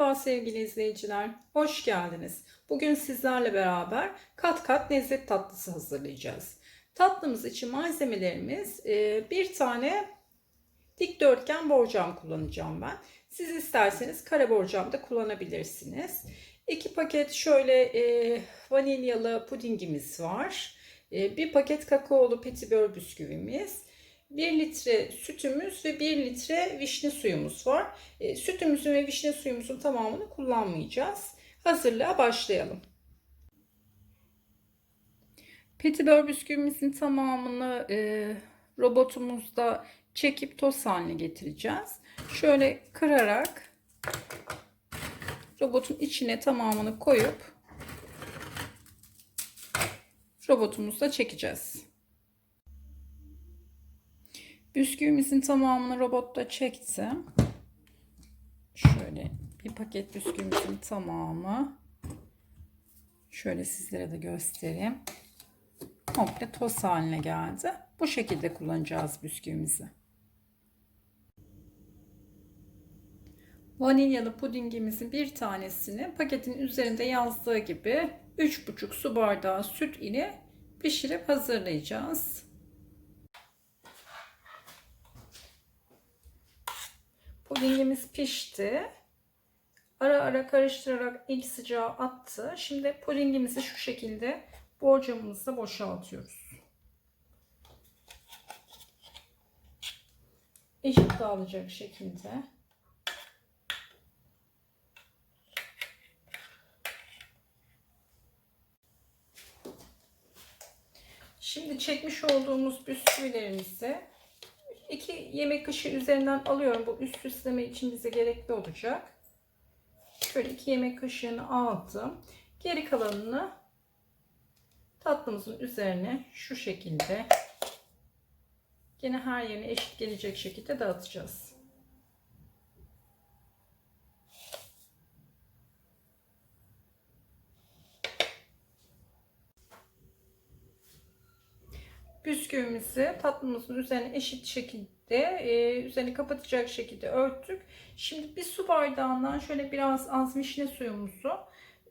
Merhaba sevgili izleyiciler, hoş geldiniz. Bugün sizlerle beraber kat kat lezzet tatlısı hazırlayacağız. Tatlımız için malzemelerimiz e, bir tane dikdörtgen borcam kullanacağım ben. Siz isterseniz kare borcam da kullanabilirsiniz. İki paket şöyle e, vanilyalı pudingimiz var. E, bir paket kakaolu petibör bisküvimiz. 1 litre sütümüz ve 1 litre vişne suyumuz var. E, sütümüzün ve vişne suyumuzun tamamını kullanmayacağız. Hazırlığa başlayalım. Petibör bisküvimizin tamamını e, robotumuzda çekip toz haline getireceğiz. Şöyle kırarak robotun içine tamamını koyup robotumuzda çekeceğiz. Bisküvimizin tamamını robotta çektim. Şöyle bir paket bisküvimizin tamamı. Şöyle sizlere de göstereyim. Komple toz haline geldi. Bu şekilde kullanacağız bisküvimizi. Vanilyalı pudingimizin bir tanesini paketin üzerinde yazdığı gibi 3,5 su bardağı süt ile pişirip hazırlayacağız. Pudingimiz pişti. Ara ara karıştırarak ilk sıcağı attı. Şimdi pudingimizi şu şekilde borcamımızda boşaltıyoruz. Eşit dağılacak şekilde. Şimdi çekmiş olduğumuz bisküvilerimizi 2 yemek kaşığı üzerinden alıyorum. Bu üst üstleme için bize gerekli olacak. Şöyle 2 yemek kaşığını aldım. Geri kalanını tatlımızın üzerine şu şekilde yine her yerine eşit gelecek şekilde dağıtacağız. Bisküvimizi tatlımızın üzerine eşit şekilde e, üzerini kapatacak şekilde örttük. Şimdi bir su bardağından şöyle biraz az vişne suyumuzu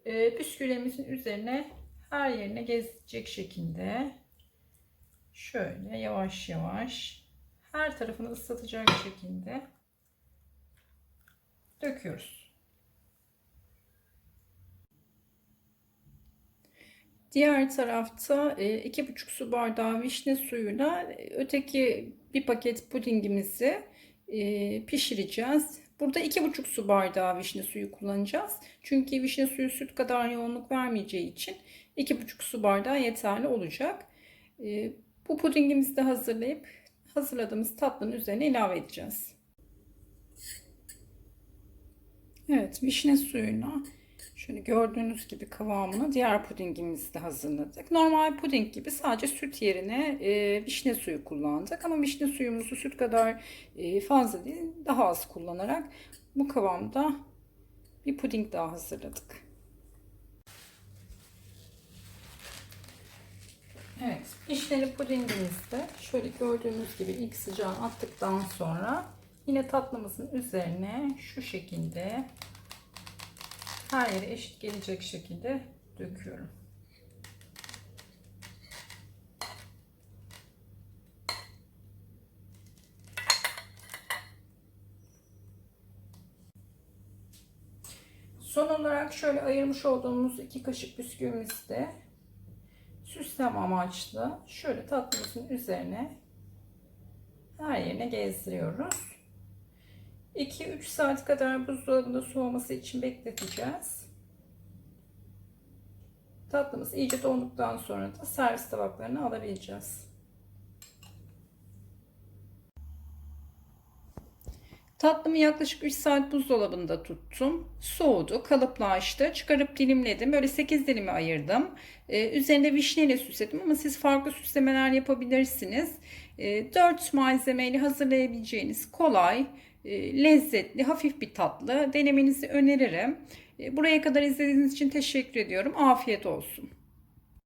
e, bisküvilerimizin üzerine her yerine gezecek şekilde şöyle yavaş yavaş her tarafını ıslatacak şekilde döküyoruz. Diğer tarafta e, iki buçuk su bardağı vişne suyuyla e, öteki bir paket pudingimizi e, pişireceğiz. Burada iki buçuk su bardağı vişne suyu kullanacağız. Çünkü vişne suyu süt kadar yoğunluk vermeyeceği için iki buçuk su bardağı yeterli olacak. Bu pudingimizi de hazırlayıp hazırladığımız tatlının üzerine ilave edeceğiz. Evet vişne suyuna Şöyle gördüğünüz gibi kıvamını diğer pudingimizi de hazırladık. Normal puding gibi sadece süt yerine e, vişne suyu kullandık. Ama vişne suyumuzu süt kadar e, fazla değil daha az kullanarak bu kıvamda bir puding daha hazırladık. Evet vişneli pudingimizde şöyle gördüğünüz gibi ilk sıcağını attıktan sonra yine tatlımızın üzerine şu şekilde her yere eşit gelecek şekilde döküyorum. Son olarak şöyle ayırmış olduğumuz iki kaşık bisküvimizi de süslem amaçlı şöyle tatlımızın üzerine her yerine gezdiriyoruz. 2-3 saat kadar buzdolabında soğuması için bekleteceğiz. Tatlımız iyice donduktan sonra da servis tabaklarına alabileceğiz. Tatlımı yaklaşık 3 saat buzdolabında tuttum. Soğudu, kalıplaştı. Çıkarıp dilimledim. Böyle 8 dilimi ayırdım. Ee, üzerinde vişneyle süsledim ama siz farklı süslemeler yapabilirsiniz. Ee, 4 malzemeyle hazırlayabileceğiniz kolay, e, lezzetli, hafif bir tatlı. Denemenizi öneririm. E, buraya kadar izlediğiniz için teşekkür ediyorum. Afiyet olsun.